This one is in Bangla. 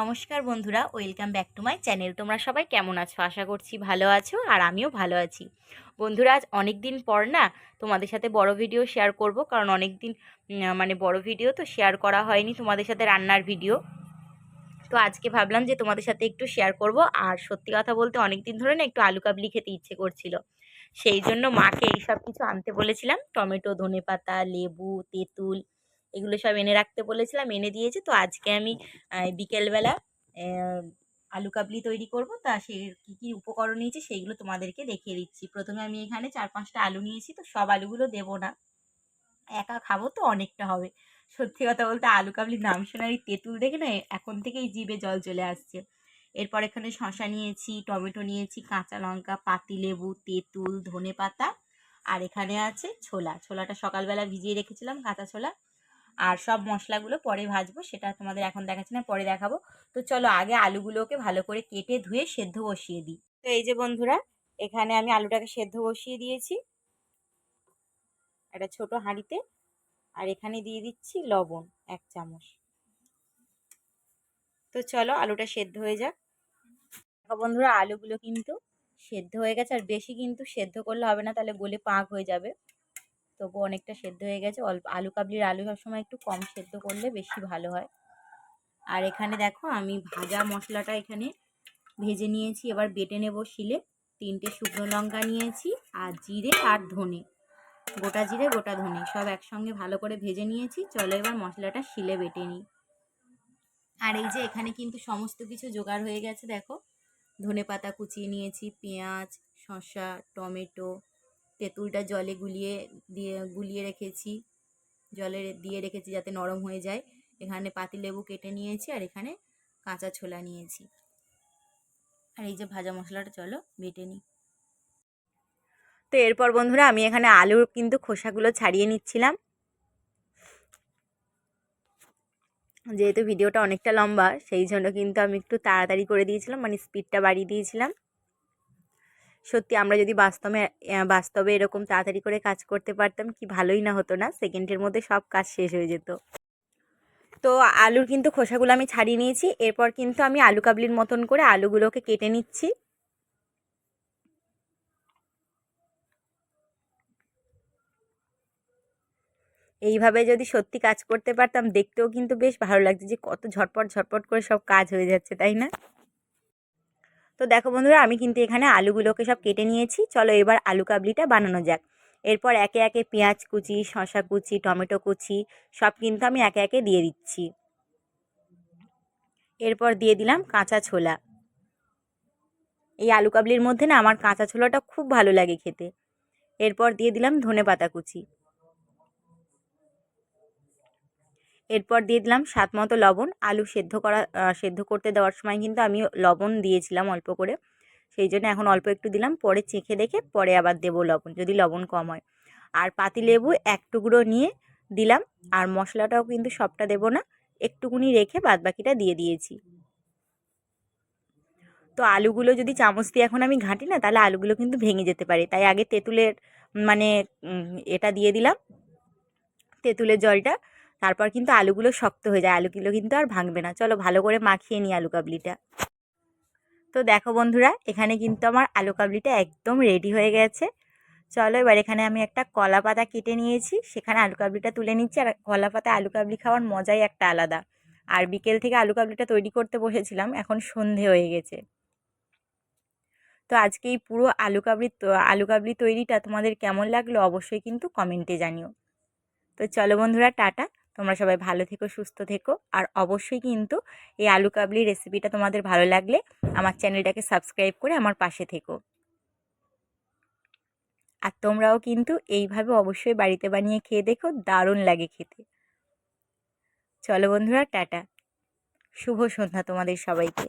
নমস্কার বন্ধুরা, welcome back to my channel. তোমরা সবাই কেমন আছো? আশা করছি ভালো আছো আর আমিও ভালো আছি। বন্ধুরা, আজ অনেক দিন পর না তোমাদের সাথে বড় ভিডিও শেয়ার করব, কারণ অনেক দিন মানে বড় ভিডিও তো শেয়ার করা হয়নি তোমাদের সাথে রান্নার ভিডিও তো আজকে ভাবলাম যে তোমাদের সাথে একটু শেয়ার করব, আর সত্যি কথা বলতে অনেক দিন ধরে না একটু আলু কাবলি খেতে ইচ্ছে করছিল। সেই জন্য মাকে এই সব কিছু আনতে বলেছিলাম। টমেটো, ধনেপাতা, লেবু, তেঁতুল এগুলো সব এনে রাখতে বলেছিলাম, এনে দিয়েছে। তো আজকে আমি বিকেলবেলা আলু কাবলি তৈরি করব। তা সে কী কী উপকরণ নিয়েছে সেইগুলো তোমাদেরকে দেখিয়ে দিচ্ছি। প্রথমে আমি এখানে চার পাঁচটা আলু নিয়েছি, তো সব আলুগুলো দেবো না। একা খাব তো অনেকটা হবে। সত্যি কথা বলতে আলু কাবলির নাম শোনার এই তেঁতুল দেখে না, এখন থেকেই জিভে জল চলে আসছে। এরপর এখানে শশা নিয়েছি, টমেটো নিয়েছি, কাঁচা লঙ্কা পাতিলেবু তেঁতুল ধনে পাতা আর এখানে আছে ছোলা। ছোলাটা সকালবেলা ভিজিয়ে রেখেছিলাম, কাঁচা ছোলা। আর সব মশলাগুলো পরে ভাজবো, সেটা তোমাদের এখন দেখাচ্ছি না, পরে দেখাবো। তো চলো আগে আলুগুলোকে ভালো করে কেটে ধুয়ে সেদ্ধ বসিয়ে দিই। তো এই যে বন্ধুরা, এখানে আমি আলুটাকে সেদ্ধ বসিয়ে দিয়েছি। একটা ছোট হাঁড়িতে। আর এখানে দিয়ে দিচ্ছি লবণ, এক চামচ। তো চলো আলুটা সেদ্ধ হয়ে যাক। দেখো বন্ধুরা, আলুগুলো কিন্তু সেদ্ধ হয়ে গেছে, আর বেশি কিন্তু সেদ্ধ করলে হবে না, তাহলে গলে পাক হয়ে যাবে। তবু অনেকটা সেদ্ধ হয়ে গেছে। অল্প আলু কাবলির আলু সবসময় একটু কম সেদ্ধ করলে বেশি ভালো হয়। আর এখানে দেখো আমি ভাজা মশলাটা এখানে ভেজে নিয়েছি। এবার বেটে নেব শিলে। তিনটে শুকনো লঙ্কা নিয়েছি আর জিরে আর ধনে। গোটা জিরে, গোটা ধনে সব একসঙ্গে ভালো করে ভেজে নিয়েছি। চলো এবার মশলাটা শিলে বেটে নিই। আর এই যে এখানে কিন্তু সমস্ত কিছু জোগাড় হয়ে গেছে দেখো। ধনে পাতা কুচিয়ে নিয়েছি, পেঁয়াজ, শসা, টমেটো তেঁতুলটা জলে গুলিয়ে দিয়ে, গুলিয়ে রেখেছি। জলে দিয়ে রেখেছি যাতে নরম হয়ে যায়। এখানে পাতিলেবু কেটে নিয়েছি আর এখানে কাঁচা ছোলা নিয়েছি। আর এই যে ভাজা মশলাটা চলো বেটে নিই। তো এরপর বন্ধুরা আমি এখানে আলুর কিন্তু খোসাগুলো ছাড়িয়ে নিচ্ছিলাম। যেহেতু ভিডিওটা অনেকটা লম্বা, সেই জন্য কিন্তু আমি একটু তাড়াতাড়ি করে দিয়েছিলাম মানে স্পিডটা বাড়িয়ে দিয়েছিলাম। সত্যি আমরা যদি বাস্তবে বাস্তবে এরকম তাড়াতাড়ি করে কাজ করতে পারতাম, কি ভালোই না হতো না? সেকেন্ডের মধ্যে সব কাজ শেষ হয়ে যেত। তো আলুর কিন্তু খোসাগুলো আমি ছাড়িয়ে নিয়েছি। এরপর কিন্তু আমি আলু কাবলির মতন করে আলুগুলোকে কেটে নিচ্ছি। এইভাবে যদি সত্যি কাজ করতে পারতাম, দেখতেও কিন্তু বেশ ভালো লাগছে যে কত ঝটপট ঝটপট করে সব কাজ হয়ে যাচ্ছে, তাই না? তো দেখো বন্ধুরা, আমি কিন্তু এখানে আলুগুলোকে সব কেটে নিয়েছি। চলো এবার আলু কাবলিটা বানানো যাক। এরপর একে একে পেঁয়াজ কুচি শশা কুচি, টমেটো কুচি, সব কিন্তু আমি একে একে দিয়ে দিচ্ছি। এরপর দিয়ে দিলাম কাঁচা ছোলা। এই আলু কাবলির মধ্যে না আমার কাঁচা ছোলাটা খুব ভালো লাগে খেতে। এরপর দিয়ে দিলাম ধনে পাতা কুচি। এরপর দিয়ে দিলাম স্বাদ মতো লবণ, আলু সেদ্ধ করা সেদ্ধ করতে দেওয়ার সময় কিন্তু আমি লবণ দিয়েছিলাম অল্প করে। সেই জন্য এখন অল্প একটু দিলাম, পরে চেখে দেখে পরে আবার দেবো লবণ যদি লবণ কম হয়। আর পাতিলেবু এক টুকরো নিয়ে দিলাম, আর মশলাটাও কিন্তু সবটা দেবো না, একটুকুনি রেখে বাদ বাকিটা দিয়ে দিয়েছি। তো আলুগুলো যদি চামচ দিয়ে এখন আমি ঘাঁটি না, তাহলে আলুগুলো কিন্তু ভেঙে যেতে পারে। তাই আগে তেঁতুলের মানে এটা দিয়ে দিলাম, তেঁতুলের জলটা। তারপর কিন্তু আলুগুলো শক্ত হয়ে যায়। আলুগুলো কিন্তু আর ভাঙবে না। চলো ভালো করে মাখিয়ে নিই আলু কাবলিটা। তো দেখো বন্ধুরা, এখানে কিন্তু আমার আলু কাবলিটা একদম রেডি হয়ে গেছে। চলো এবার এখানে আমি একটা কলা পাতা কেটে নিয়েছি। সেখানে আলু কাবলিটা তুলে নিচ্ছি। আর কলা পাতা আলু কাবলি খাওয়ার মজাই একটা আলাদা। আর বিকেল থেকে আলু কাবলিটা তৈরি করতে বসেছিলাম। এখন সন্ধে হয়ে গেছে। তো আজকে এই পুরো আলু কাবলি আলু কাবলি তৈরিটা তোমাদের কেমন লাগল অবশ্যই কিন্তু কমেন্টে জানিও। তো চলো বন্ধুরা, টাটা। তোমরা সবাই ভালো থেকো, সুস্থ থেকো। আর অবশ্যই কিন্তু এই আলু কাবলি রেসিপিটা তোমাদের ভালো লাগলে আমার চ্যানেলটাকে সাবস্ক্রাইব করে আমার পাশে থেকো। আর তোমরাও কিন্তু এইভাবে অবশ্যই বাড়িতে বানিয়ে খেয়ে দেখো, দারুণ লাগে খেতে। চলো বন্ধুরা, টাটা। শুভ সন্ধ্যা তোমাদের সবাইকে।